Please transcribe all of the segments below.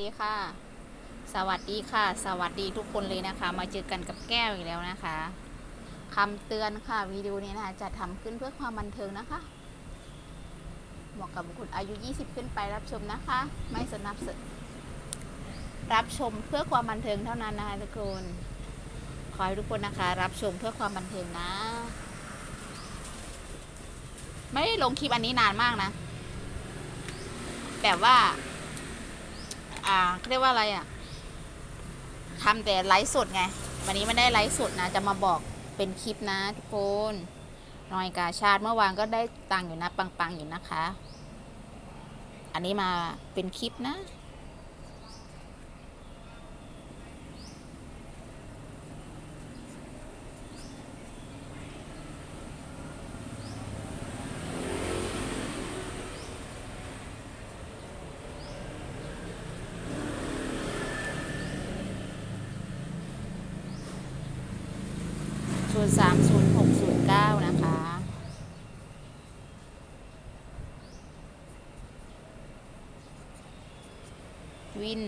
ดีค่ะ สวัสดีค่ะ สวัสดีทุกคนเลยนะคะ มาเจอกันกับแก้วอีกแล้วนะคะคำเตือนค่ะวิดีโอนี้นะคะจะทำขึ้นเพื่อความบันเทิงนะคะ เหมาะกับบุคคลอายุ 20 ขึ้นไปรับชมนะคะ ไม่สนับสนุนรับชมเพื่อความบันเทิงเท่านั้นนะคะทุกคนขอให้ทุกคนนะคะ รับชมเพื่อความบันเทิงนะ ไม่ได้ลงคลิปอันนี้นานมากนะแบบว่า อ่าเรียกว่าอะไรอะทำแต่ไลฟ์สดไง วันนี้ไม่ได้ไลฟ์สดนะ จะมาบอกเป็นคลิปนะทุกคนนอยกาชาติเมื่อวานก็ได้ตังอยู่นะ ปังๆอยู่นะคะ อันนี้มาเป็นคลิปนะ ย์สามศูนย์หกศูนย์เก้านะคะ วิน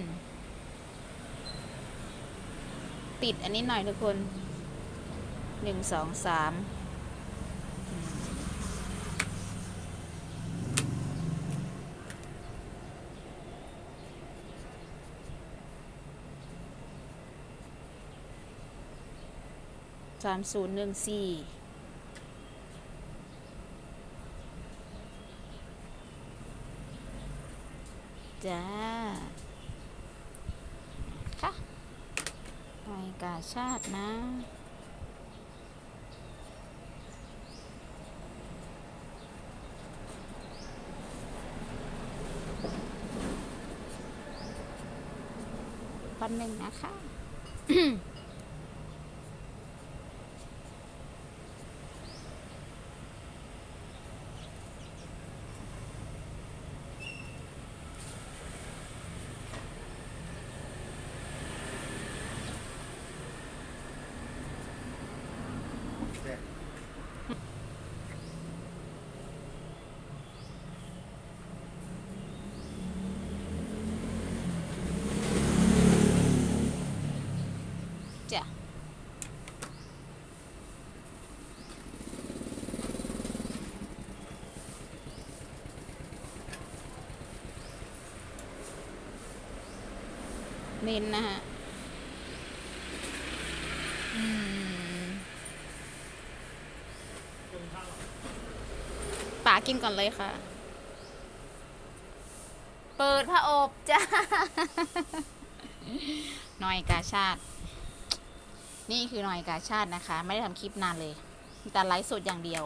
ติดอันนี้หน่อยทุกคนหนึ่ง สามศูนย์หนึ่งสี่จ้า ค่ะหน่วยกาชาตินะวันหนึ่งนะคะ จ้ะเน้นนะฮะ อืมป๋า กินก่อนเลยค่ะ เปิดผ้าอบจ้าหน่อยกาชาติ นี่คือหน่อยกาชาตินะคะ ไม่ได้ทำคลิปนานเลยแต่ไลฟ์สดอย่างเดียว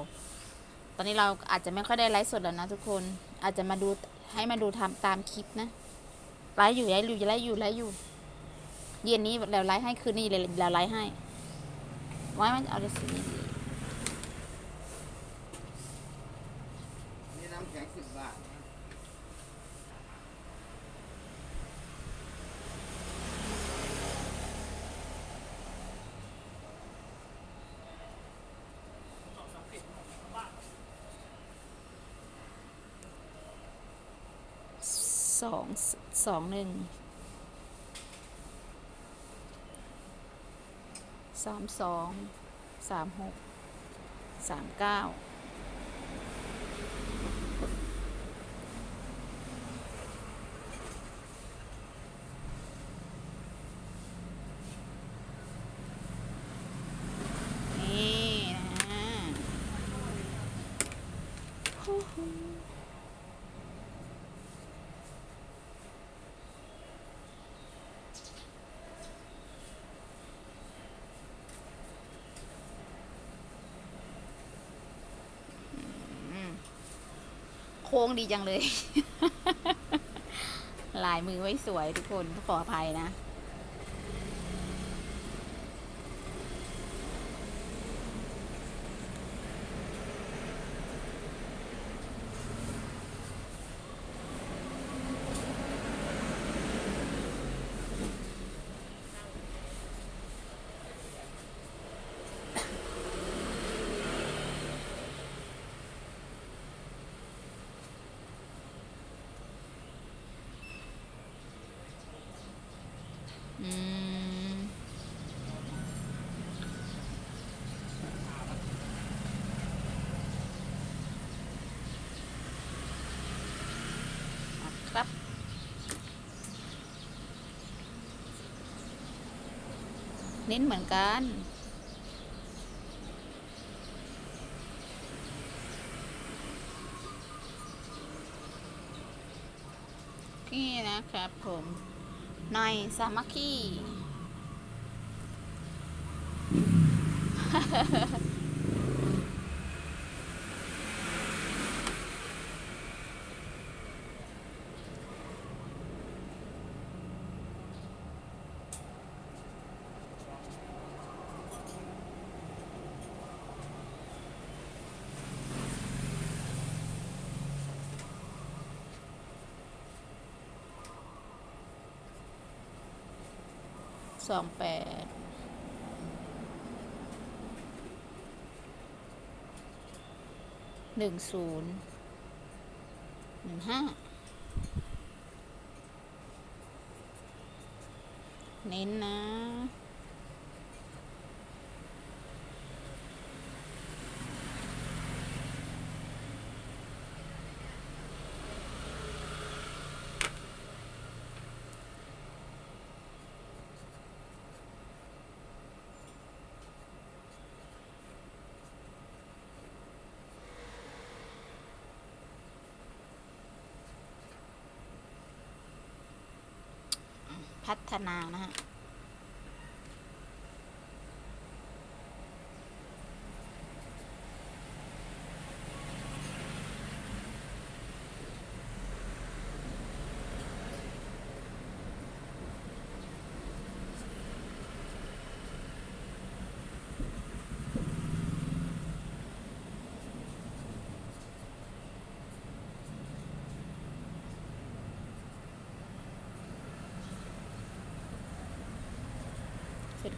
ตอนนี้เราอาจจะไม่ค่อยได้ไลฟ์สดแล้วนะทุกคน อาจจะมาดูให้มาดูทำตามคลิปนะไลฟ์อยู่ไลฟ์อยู่ไลฟ์อยู่ไลฟ์อยู่ เย็นนี้แล้วไลฟ์ให้คืนนี้เลยแล้วไลฟ์ให้ ไว้มันเอาเลยสินี่น้ำแข็งสิบบาทนะ สองสองหนึ่งสามสองสามหกสามเก้านี่นะฮู้ฮู้ โค้งดีจังเลย ลายมือไว้สวยทุกคนขออภัยนะ ครับเน้นเหมือนกันนี่นะครับผม ในสามัคคี สองแปดหนึ่งศูนย์หนึ่งห้าเน้นนะ พัฒนานะฮะ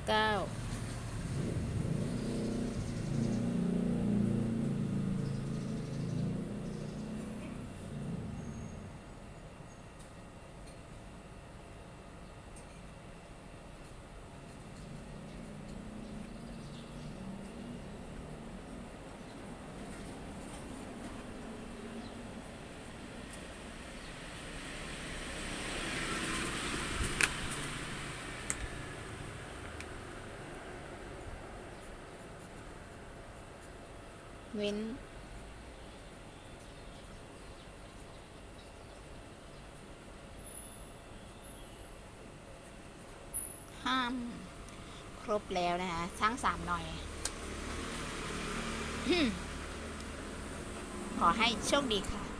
เก้า เว้น ห้าม ครบแล้วนะคะช่างสามหน่อย ขอให้โชคดีค่ะ